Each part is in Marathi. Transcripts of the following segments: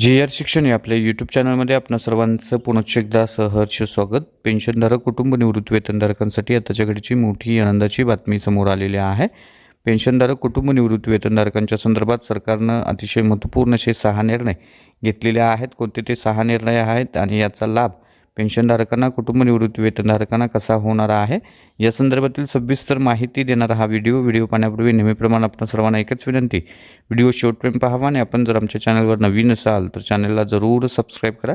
जी आर शिक्षण या आपल्या यूट्यूब चॅनलमध्ये आपणा सर्वांचं पुनश्च एकदा सहर्ष स्वागत. पेन्शनधारक कुटुंब निवृत्ती वेतनधारकांसाठी आताच्या घडीची मोठी आनंदाची बातमी समोर आलेली आहे. पेन्शनधारक कुटुंब निवृत्ती वेतनधारकांच्या संदर्भात सरकारनं अतिशय महत्त्वपूर्ण असे सहा निर्णय घेतलेले आहेत. कोणते ते सहा निर्णय आहेत आणि याचा लाभ पेन्शनधारकांना कुटुंब निवृत्तीवेतनधारकांना कसा होणार आहे? या संदर्भातील सविस्तर माहिती देणारा हा व्हिडिओ व्हिडिओ पाहण्यापूर्वी नेहमीप्रमाणे आपण सर्वांना एकच विनंती. व्हिडिओ शेवटपर्यंत पाहावा आणि आपण जर आमच्या चॅनलवर नवीन असाल तर चॅनलला जरूर सबस्क्राईब करा.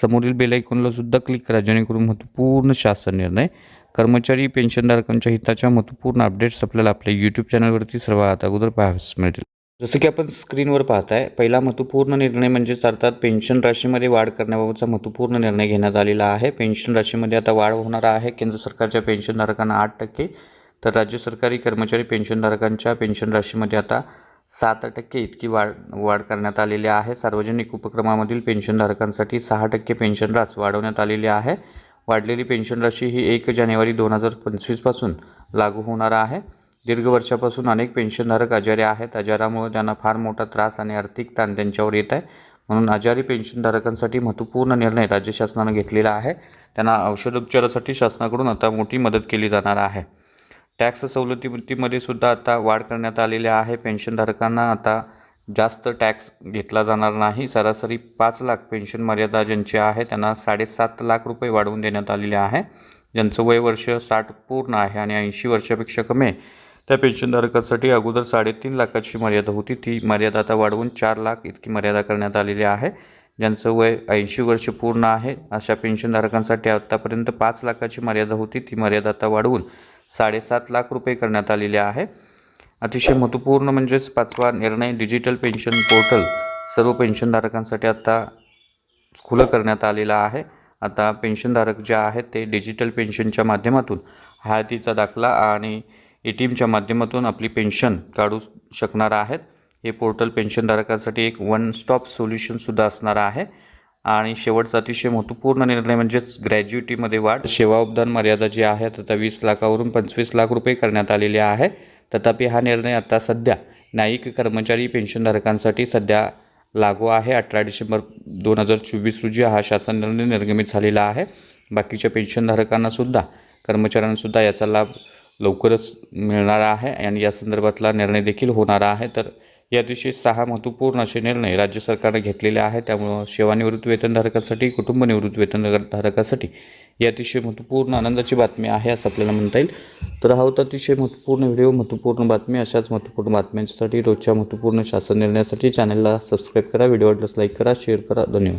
समोरील बेलायकॉनला सुद्धा क्लिक करा जेणेकरून महत्त्वपूर्ण शासन निर्णय कर्मचारी पेन्शनधारकांच्या हिताच्या महत्त्वपूर्ण अपडेट्स आपल्याला आपल्या यूट्यूब चॅनलवरती सर्वात अगोदर पाहावयास मिळतील. जसं की आपण स्क्रीनवर पाहताय पहिला महत्त्वपूर्ण निर्णय म्हणजेच अर्थात पेन्शन राशीमध्ये वाढ करण्याबाबतचा महत्त्वपूर्ण निर्णय घेण्यात आलेला आहे. पेन्शन राशीमध्ये आता वाढ होणार आहे. केंद्र सरकारच्या पेन्शनधारकांना आठ टक्के तर राज्य सरकारी कर्मचारी पेन्शनधारकांच्या पेन्शन राशीमध्ये आता सात टक्के इतकी वाढ वाढ करण्यात आलेली आहे. सार्वजनिक उपक्रमामधील पेन्शनधारकांसाठी सहा टक्के पेन्शन रास वाढवण्यात आलेली आहे. वाढलेली पेन्शन राशी ही एक जानेवारी दोन हजार पंचवीसपासून लागू होणार आहे. दीर्घ वर्षापासून अनेक पेन्शनधारक आजारी आहेत. आजारामुळे त्यांना फार मोठा त्रास आणि आर्थिक ताण त्यांच्यावर येत आहे. म्हणून आजारी पेन्शनधारकांसाठी महत्त्वपूर्ण निर्णय राज्य शासनानं घेतलेला आहे. त्यांना औषधोपचारासाठी शासनाकडून आता मोठी मदत केली जाणार आहे. टॅक्स सवलतीमध्ये सुद्धा आता वाढ करण्यात आलेली आहे. पेन्शनधारकांना आता जास्त टॅक्स घेतला जाणार नाही. सरासरी पाच लाख पेन्शन मर्यादा ज्यांची आहे त्यांना साडेसात लाख रुपये वाढवून देण्यात आलेले आहे. ज्यांचं वय वर्ष साठ पूर्ण आहे आणि ऐंशी वर्षापेक्षा कमी आहे. त्या पेन्शनधारकांसाठी अगोदर साडेतीन लाखाची मर्यादा होती. ती मर्यादा आता वाढवून चार लाख इतकी मर्यादा करण्यात आलेली आहे. ज्यांचं वय ऐंशी वर्ष पूर्ण आहे अशा पेन्शनधारकांसाठी आत्तापर्यंत पाच लाखाची मर्यादा होती. ती मर्यादा आता वाढवून साडेसात लाख रुपये करण्यात आलेली आहे. अतिशय महत्त्वपूर्ण म्हणजेच पाचवा निर्णय डिजिटल पेन्शन पोर्टल सर्व पेन्शनधारकांसाठी आता खुलं करण्यात आलेलं आहे. आता पेन्शनधारक जे आहेत ते डिजिटल पेन्शनच्या माध्यमातून हयातीचा दाखला आणि ए टी एमच्या माध्यमातून आपली पेन्शन काढू शकणार आहेत. हे पोर्टल पेन्शनधारकांसाठी एक वन स्टॉप सोल्युशनसुद्धा असणार आहे. आणि शेवटचा अतिशय महत्त्वपूर्ण निर्णय म्हणजेच ग्रॅज्युएटीमध्ये वाढ. सेवा उपदान मर्यादा जी आहे आता वीस लाखावरून पंचवीस लाख रुपये करण्यात आलेली आहे. तथापि हा निर्णय आता सध्या न्यायिक कर्मचारी पेन्शनधारकांसाठी सध्या लागू आहे. अठरा डिसेंबर दोन हजार चोवीस रोजी हा शासन निर्णय निर्गमित झालेला आहे. बाकीच्या पेन्शनधारकांनासुद्धा कर्मचाऱ्यांनासुद्धा याचा लाभ लवकरच मिळणारा आहे आणि या संदर्भातला निर्णय देखील होणार आहे. तर या दिवशी सहा महत्त्वपूर्ण असे निर्णय राज्य सरकारने घेतलेले आहे त्यामुळं सेवानिवृत्त वेतनधारकासाठी कुटुंब निवृत्त वेतनधारकासाठी ही अतिशय महत्त्वपूर्ण आनंदाची बातमी आहे असं आपल्याला म्हणता येईल. तर हा होता अतिशय महत्त्वपूर्ण व्हिडिओ महत्त्वपूर्ण बातमी. अशाच महत्त्वपूर्ण बातम्यांसाठी रोजच्या महत्त्वपूर्ण शासन निर्णयासाठी चॅनलला सबस्क्राईब करा व्हिडिओ वाटल्यास लाईक करा शेअर करा. धन्यवाद.